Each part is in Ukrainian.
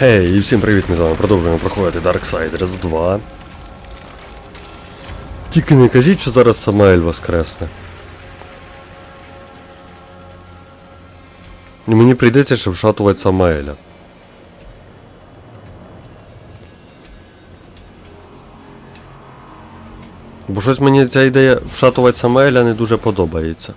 Гей, і всім привіт, ми з вами продовжуємо проходити Darksiders 2. Тільки не кажіть, що зараз Самаель воскресне. І мені прийдеться ще вшатувати Самаеля. Бо щось мені ця ідея вшатувати Самаеля не дуже подобається.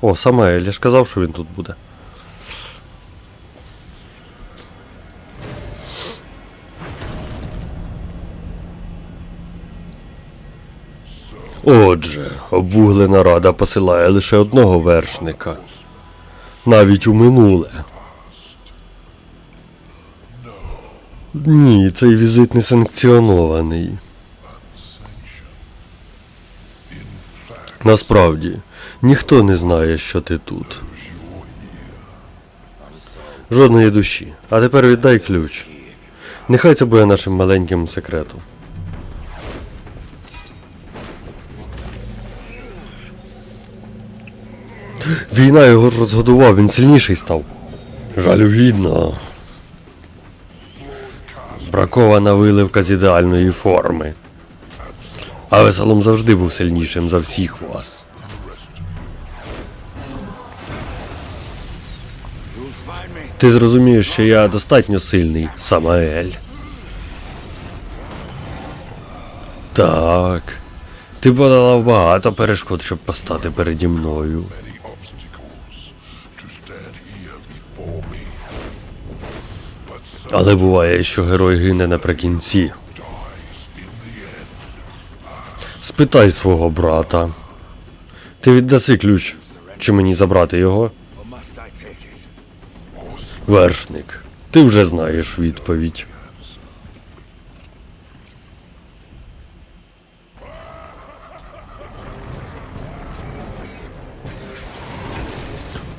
О, Самаель, я ж казав, що він тут буде. Отже, обвуглена рада посилає лише одного вершника. Навіть у минуле. Ні, цей візит не санкціонований. Насправді, ніхто не знає, що ти тут. Жодної душі. А тепер віддай ключ. Нехай це буде нашим маленьким секретом. Війна його розгодував, він сильніший став. Жалюгідно. Бракована виливка з ідеальної форми. А веселом завжди був сильнішим за всіх вас. Ти зрозумієш, що я достатньо сильний, Самаель. Так. Ти подолав багато перешкод, щоб постати переді мною. Але буває, що герой гине наприкінці. Спитай свого брата. Ти віддаси ключ. Чи мені забрати його? Вершник. Ти вже знаєш відповідь.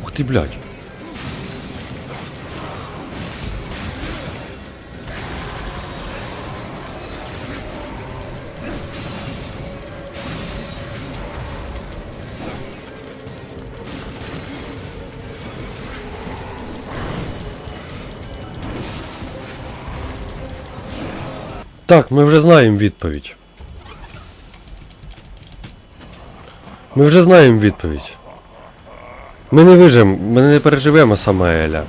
Ух ти, блядь. Так, ми вже знаємо відповідь. Ми вже знаємо відповідь. Ми не вижимо, ми не переживемо Самаеля.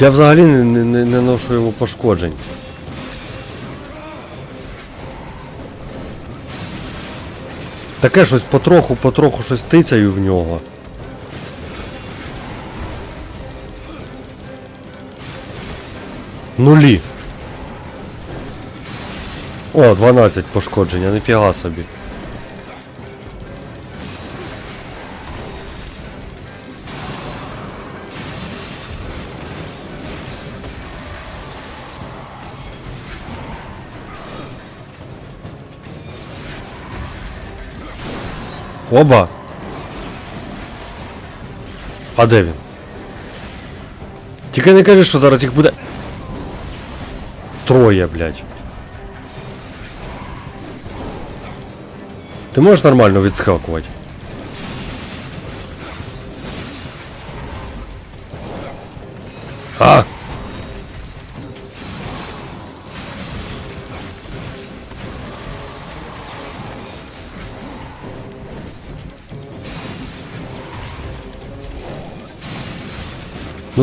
Я взагалі не, не, не, ношу йому пошкоджень. Таке щось потроху, потроху щось тицяю в нього. Нулі. О, 12 пошкодження, ніфіга собі. Оба. А де він? Тільки не кажи, що зараз їх буде. Троє, блядь. Ти можеш нормально відскакувати?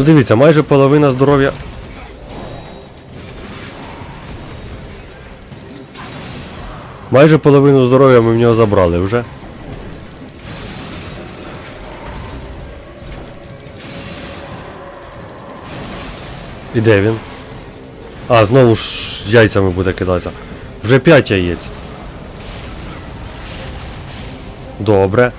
Дивіться, майже половина здоров'я. Майже половину здоров'я ми в нього забрали вже. І де він? А, знову ж яйцями буде кидатися. Вже 5 яєць. Добре.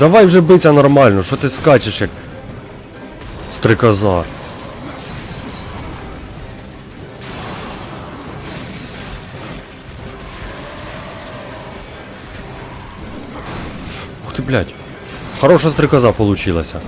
Давай вже биться нормально, що ти скачеш як стрикоза. Ух ти, блядь. Хороша стрикоза получилася.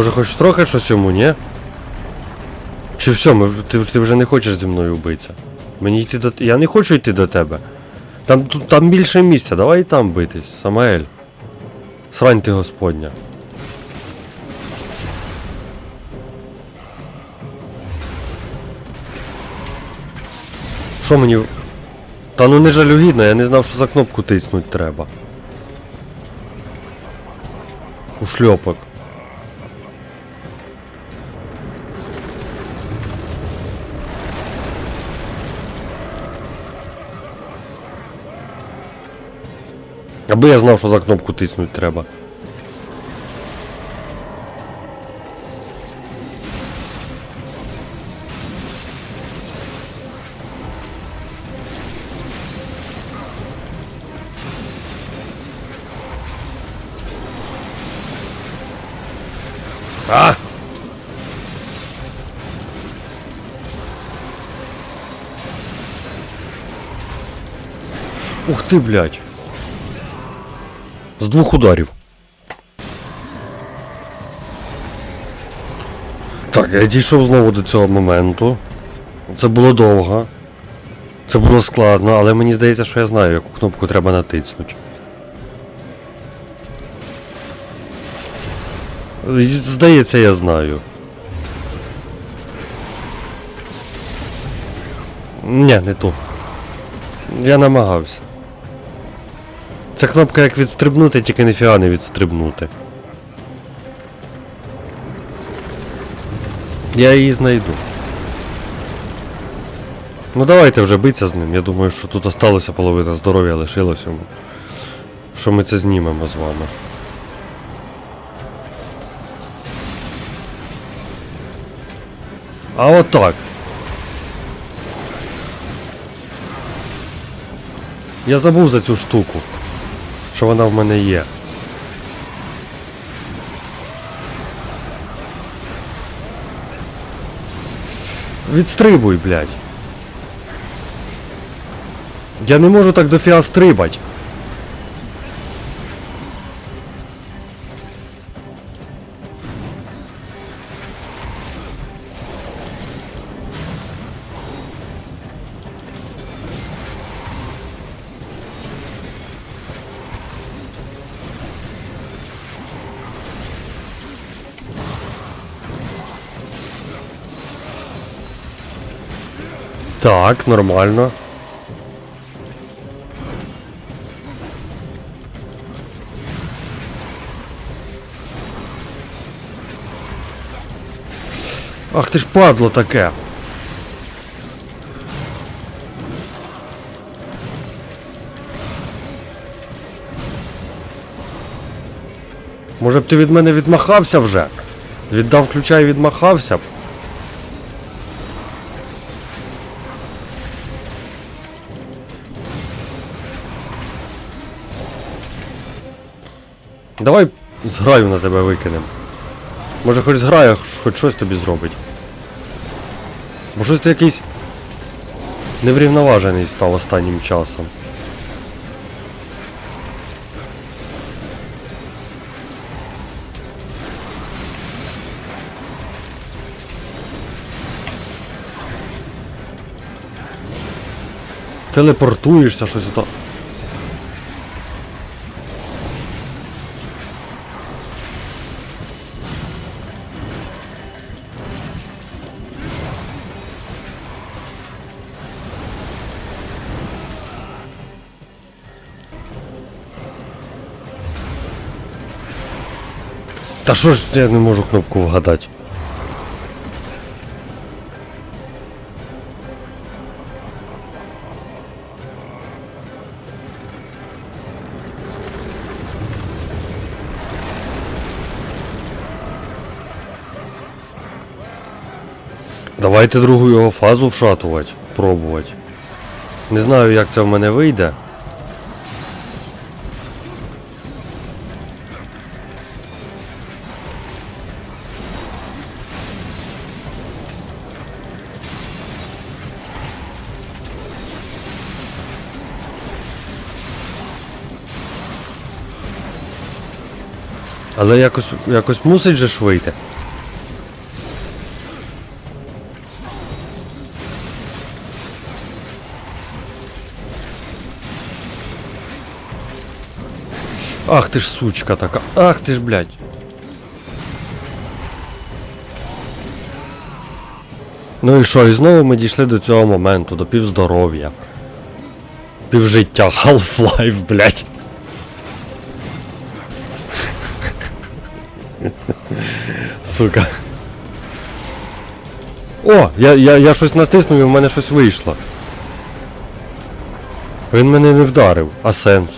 Може хоч трохи щось йому, ні? Чи все, ми, ти, ти вже не хочеш зі мною битися? Мені йти до. Я не хочу йти до тебе. Там, тут, там більше місця, давай і там битись, Самаель. Срань ти господня. Що мені. Та ну не жалюгідно, я не знав, що за кнопку тиснуть треба. Ушльопок. Аби я знав, що за кнопку тиснуть треба. А! Ух ти, блядь. З двох ударів. Так, я дійшов знову до цього моменту. Це було довго. Це було складно, але мені здається, що я знаю, яку кнопку треба натиснути. Здається, я знаю. Ні, не ту. Я намагався. Ця кнопка як відстрибнути, тільки не відстрибнути. Я її знайду. Ну давайте вже битися з ним. Я думаю, що тут осталося половина здоров'я лишилось йому. Що ми це знімемо з вами. А отак. Я забув за цю штуку, що вона в мене є. Відстрибуй, блядь. Я не можу так дофіга стрибать. Так, нормально. Ах ти ж падло таке. Може б ти від мене відмахався вже? Віддав ключа і відмахався б. Давай зграю на тебе викинем. Може хоч зграя хоч щось тобі зробить. Бо щось ти якийсь неврівноважений став останнім часом. Телепортуєшся, щось ото. Та що ж я не можу кнопку вгадати? Давайте другу його фазу вшатувати, пробувати. Не знаю, як це в мене вийде. Але якось, якось мусить же ж вийти. Ах ти ж сучка така. Ах ти ж, блядь. Ну і що, і знову ми дійшли до цього моменту, до півздоров'я. Півжиття Half-Life, блядь. Сука. О, я, я, я щось натиснув і в мене щось вийшло. Він мене не вдарив, а сенс.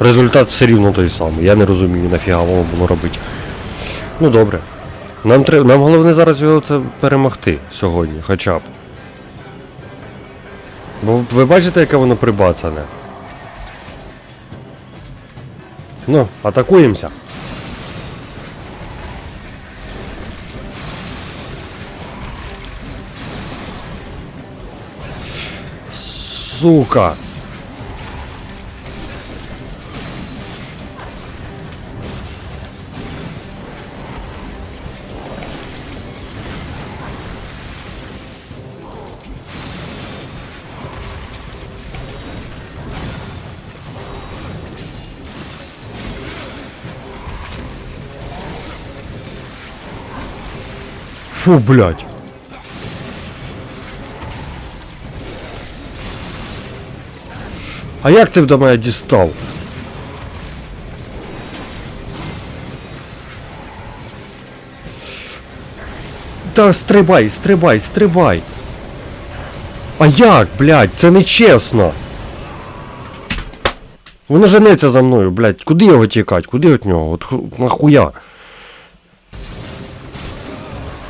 Результат все рівно той самий. Я не розумію, нафіга воно було робити. Ну добре. Нам треба. Нам головне зараз його це перемогти сьогодні, хоча б. Бо ви бачите, яке воно прибацане. Ну, атакуємося. Сука. Фу, блядь. А як ти до мене дістав? Та стрибай, стрибай, стрибай. А як, блядь, це не чесно. Воно женеться за мною, блядь. Куди його тікать? Куди від нього? От ху- нахуя?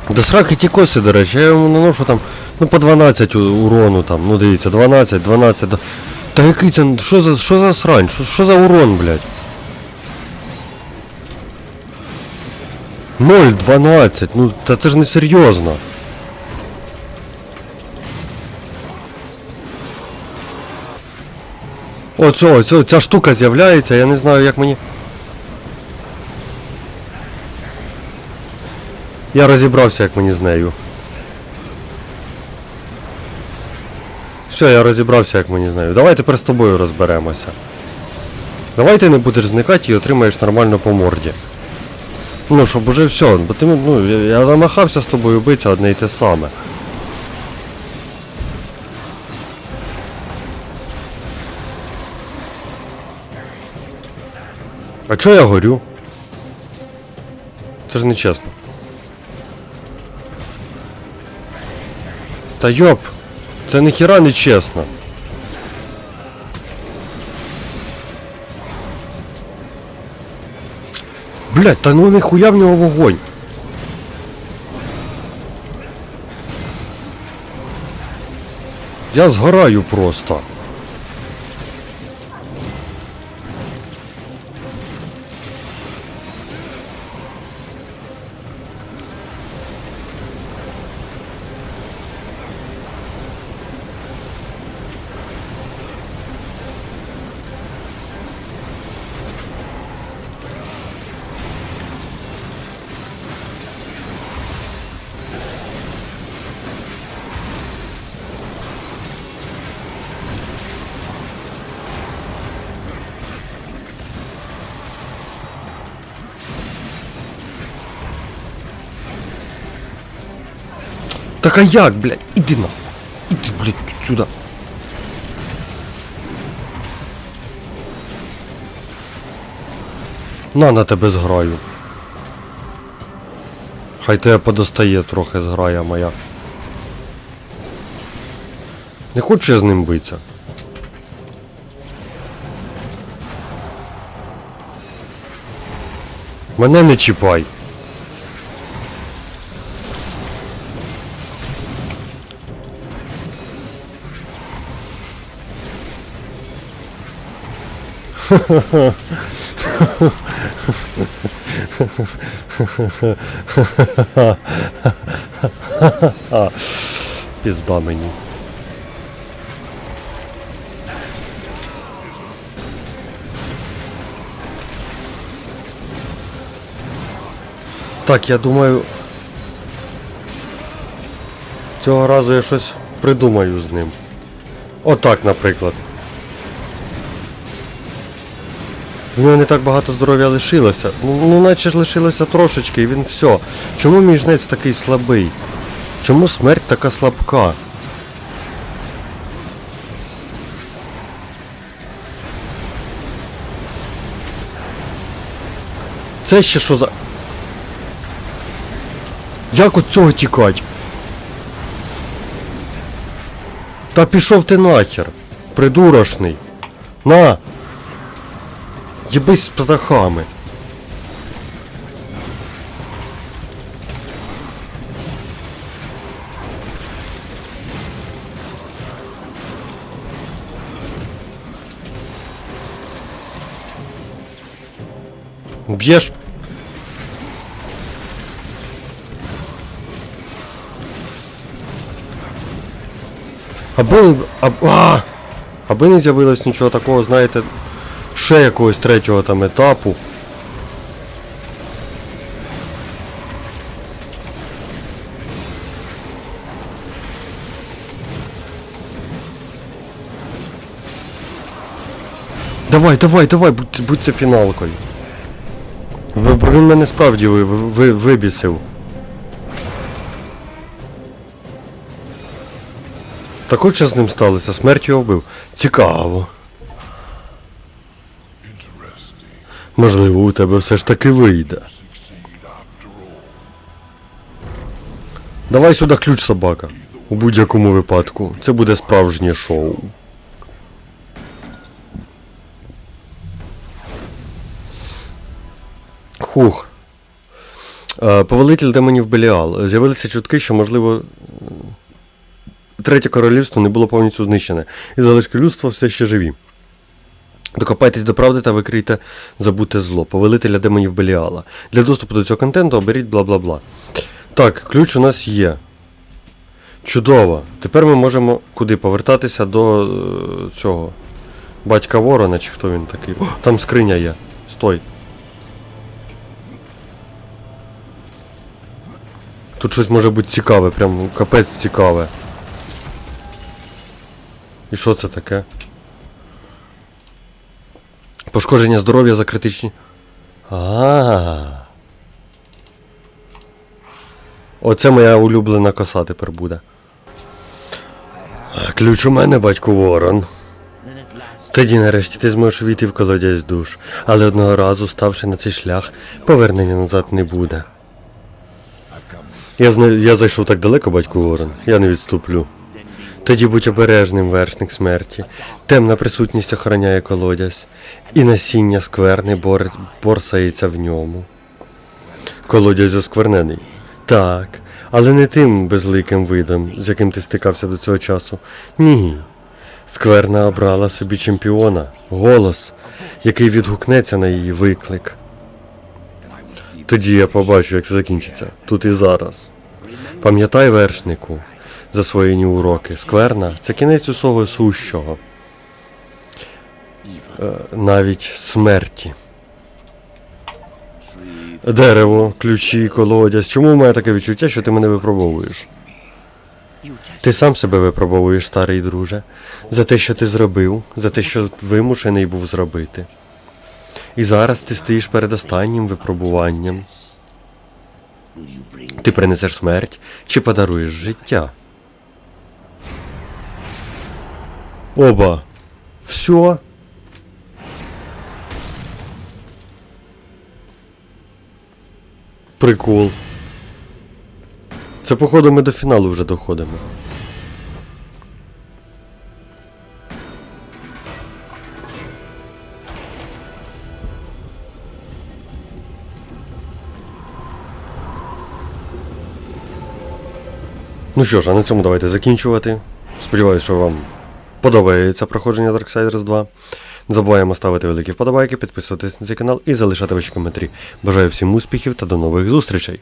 До сраки ті коси, до речі, я йому наношу там, ну по 12 урону там, ну дивіться, 12, 12. да- Та який це, що за, що за срань, що, що за урон, блядь? 0, 12, ну та це ж не серйозно. Оцо, оцо, ця штука з'являється, я не знаю, як мені. Я розібрався, як мені з нею. Все, я розібрався, як мені з нею. Давай тепер з тобою розберемося. Давай ти не будеш зникати і отримаєш нормально по морді. Ну, щоб уже все, бо ти, ну, я, замахався з тобою битися одне і те саме. А чого я горю? Це ж не чесно. Та йоп, це ніхіра не чесно. Блять, та ну ніхуя в нього вогонь. Я згораю просто. Так а як, блядь? Іди на. Іди, блядь, сюди. На на тебе зграю. Хай тебе подостає трохи зграя моя. Не хочу я з ним битися. Мене не чіпай. Пізда мені. Так, я думаю. Цього разу я щось придумаю з ним. Отак, наприклад. В нього не так багато здоров'я лишилося. Ну, наче ж лишилося трошечки, і він все. Чому мій жнець такий слабий? Чому смерть така слабка? Це ще що за. Як от цього тікать? Та пішов ти нахер, придурошний. На! Єбись з птахами. Б'єш? Аби, а, а, аби не з'явилось нічого такого, знаєте, ще якогось третього там етапу. Давай, давай, давай, будь, будь це фіналкою. Він мене справді ви, ви, вибісив. Так от що з ним сталося? Смерть його вбив. Цікаво. Можливо, у тебе все ж таки вийде. Давай сюди ключ собака. У будь-якому випадку. Це буде справжнє шоу. Хух. Е, Повелитель демонів Беліал. З'явилися чутки, що, можливо, третє королівство не було повністю знищене, і залишки людства все ще живі. Докопайтесь до правди та викрийте забуте зло, повелителя демонів Беліала. Для доступу до цього контенту оберіть бла бла бла. Так, ключ у нас є. Чудово. Тепер ми можемо куди повертатися до е, цього. Батька Ворона, чи хто він такий. О, там скриня є. Стой. Тут щось може бути цікаве, прям капець цікаве. І що це таке? Пошкодження здоров'я за критичні. А. Оце моя улюблена коса тепер буде. Ключ у мене, батько Ворон. Тоді нарешті ти зможеш війти в колодязь душ, але одного разу, ставши на цей шлях, повернення назад не буде. Я, зна... я зайшов так далеко, батько Ворон, я не відступлю. Тоді будь обережним, вершник смерті. Темна присутність охороняє колодязь, і насіння скверни бор... борсається в ньому. Колодязь осквернений. Так, але не тим безликим видом, з яким ти стикався до цього часу. Ні. Скверна обрала собі чемпіона, голос, який відгукнеться на її виклик. Тоді я побачу, як це закінчиться. Тут і зараз. Пам'ятай, вершнику, засвоєні уроки. Скверна це кінець усього сущого. Е, навіть смерті. Дерево, ключі, колодязь. Чому в мене таке відчуття, що ти мене випробовуєш? Ти сам себе випробовуєш, старий друже, за те, що ти зробив, за те, що вимушений був зробити. І зараз ти стоїш перед останнім випробуванням. Ти принесеш смерть чи подаруєш життя. Оба. Все. Прикол. Це, походу, ми до фіналу вже доходимо. Ну що ж, а на цьому давайте закінчувати. Сподіваюсь, що вам подобається проходження Darksiders 2. Не забуваємо ставити великі вподобайки, підписуватись на цей канал і залишати ваші коментарі. Бажаю всім успіхів та до нових зустрічей!